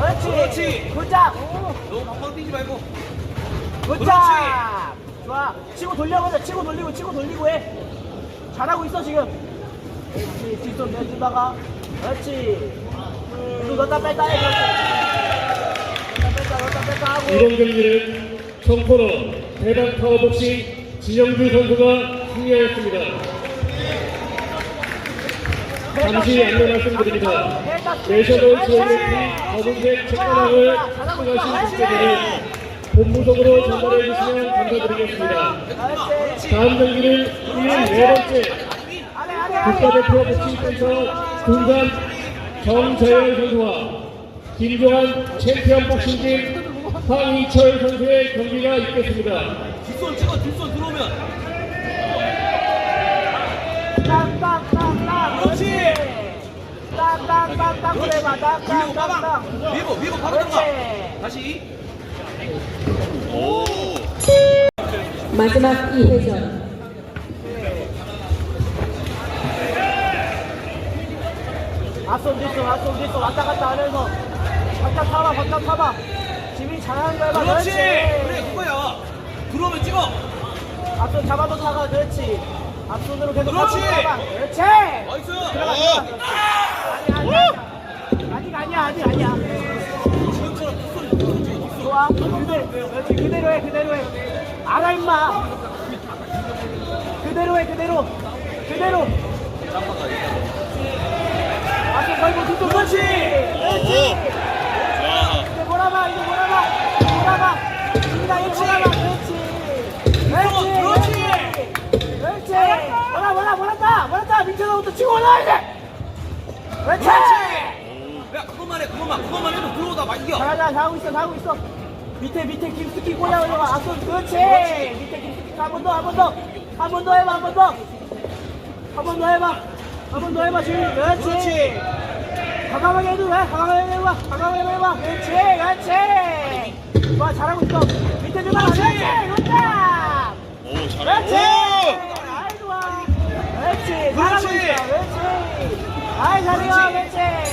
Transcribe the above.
그렇지. 그렇지. 굿잡. 너무 팡팡 뛰지 말고. 굿잡! 좋아. 치고 돌려보자. 치고 돌리고, 치고 돌리고 해. 잘하고 있어, 지금. 그렇지. 뒷손 내주다가. 그렇지. 이거 넣었다 뺐다 해. 그렇지. 넣었다 뺐다, 넣었다 뺐다 하고. 이번 경기는 청코너 대박 파워복싱 진영주 선수가 승리하였습니다. 잠시 안내 말씀드립니다. 내셔널 조이레티 검은색 책가방을 수강하신 분들은 본부석으로 전달해 주시면 감사드리겠습니다. 다음 경기는 1일 네 번째. 국가대표 복싱센터 군산 정재열 선수와 김종환 챔피언 복싱팀 황희철 선수의 경기가 있겠습니다. 뒷손 찍어 뒷손 들어오면. 땅땅땅땅 그래 봐. 밀고 봐봐. 땅땅 땅땅. 밀고 밀고 바로 들어가. 다시. 오. 마지막 2회전 앞손 뒷손 앞손 뒷손 왔다 갔다 하면서 바깥 타봐 바깥 타봐 지민이 잘하는 거 해봐 그렇지. 그래 그거야. 들어오면 찍어. 앞손 잡아뒀다가 그렇지 앞손으로 계속 그렇지. 잡아봐 그렇지 나이스. 들어가 들어가 아직 아니야 아직 아니야. 좋아. 그대로 그렇지 그대로 해 그대로 해. 알아 임마. 그대로 해 그대로. 그대로. 앞손 걸고 뒷손 그렇지. 그렇지. 이제 몰아봐 이제 몰아봐. 몰아봐. 지민아 이제 몰아봐. 그렇지. 그렇지. 그렇지. 몰아 몰아 몰았다. 몰았다. 밑에서부터 치고 올라와 이제 그렇지 야 그것만 해 그것만 그것만 해도 들어오다 막 이겨. 잘하자 잘하고 있어 잘하고 있어. 밑에 밑에 김스키 꽂아 올려봐 앞손 그렇지. 밑에 김스키 한번 더 한 번 더. 한 번 더 해봐 한 번 더. 한 번 더 해봐. 한 번 더 해봐 지금 그렇지. 그렇지. 과감하게 해도 돼. 과감하게 해봐. 과감하게 해봐. 그렇지 그렇지. 좋아 잘하고 있어. 밑에 주다 그렇지. 그렇지 오 그렇지. 아이 좋아. 그렇지. 잘하고. 있어. 그렇지. 아이 잘해요. 그렇지